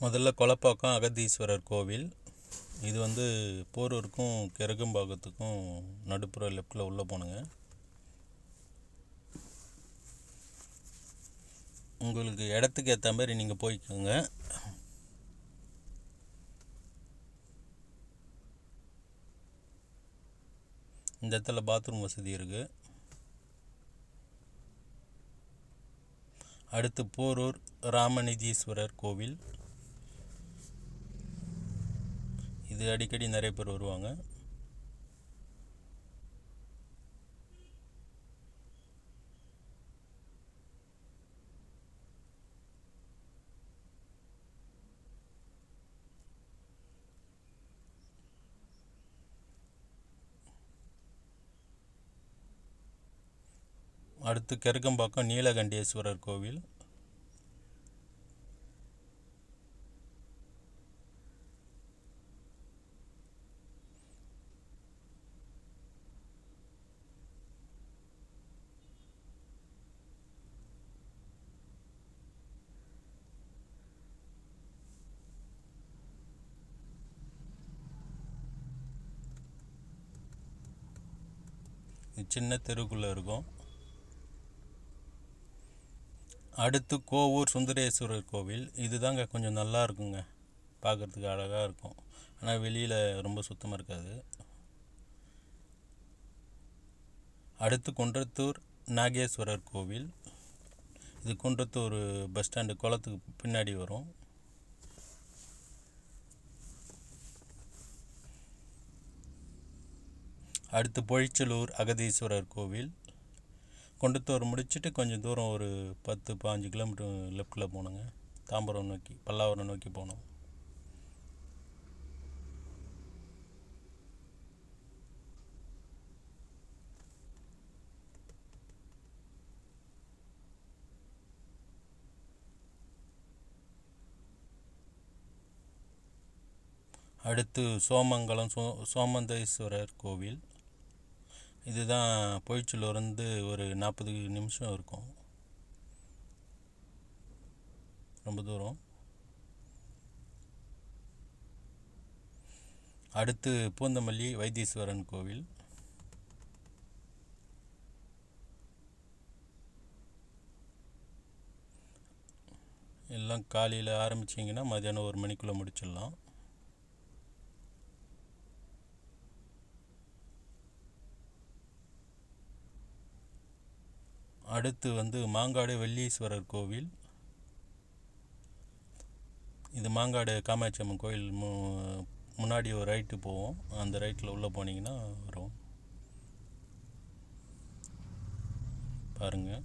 முதல்ல கொலப்பாக்கம் அகத்தீஸ்வரர் கோவில். இது வந்து போரூருக்கும் கெருகம்பாக்கத்துக்கும் நடுப்புற லெஃப்டில் உள்ளே போகணுங்க உங்களுக்கு இடத்துக்கு ஏற்ற மாதிரி நீங்கள் போய்க்கோங்க. இந்த இடத்துல பாத்ரூம் வசதி இருக்குது அடுத்து போரூர் ராமநிதீஸ்வரர் கோவில். இது அடிக்கடி நிறைய பேர் வருவாங்க. அடுத்து கெருக்கம்பாக்கம் நீலகண்டேஸ்வரர் கோவில். சின்ன தெருக்குள்ளே இருக்கும். அடுத்து கோவூர் சுந்தரேஸ்வரர் கோவில். இதுதாங்க கொஞ்சம் நல்லா இருக்குங்க. பார்க்குறதுக்கு அழகாக இருக்கும். ஆனால் வெளியில் ரொம்ப சுத்தமாக இருக்காது. அடுத்து குன்றத்தூர் நாகேஸ்வரர் கோவில். இது குன்றத்தூர் பஸ் ஸ்டாண்டு குளத்துக்கு பின்னாடி வரும். அடுத்து பொழிச்சலூர் அகதீஸ்வரர் கோவில். கொண்டத்தூர் முடிச்சுட்டு கொஞ்சம் தூரம் ஒரு பத்து பாஞ்சு கிலோமீட்டர் லெஃப்டில் போகணுங்க தாம்பரம் நோக்கி பல்லாவரம் நோக்கி போனோம் அடுத்து சோமங்கலம் சோ சோமந்தேஸ்வரர் கோவில். இதுதான் பொய்ச்சலூர்லேருந்து ஒரு நாற்பது நிமிஷம் இருக்கும். ரொம்ப தூரம். அடுத்து பூந்தமல்லி வைத்தீஸ்வரன் கோவில். எல்லாம் காலையில் ஆரம்பிச்சிங்கன்னா மதியானம் ஒரு மணிக்குள்ளே முடிச்சிடலாம். அடுத்து வந்து மாங்காடு வெள்ளீஸ்வரர் கோவில். இது மாங்காடு காமாட்சி அம்மன் கோயில் மு முன்னாடி ஒரு ரைட்டு போவோம். அந்த ரைட்டில் உள்ளே போனீங்கன்னா வரும். பாருங்கள்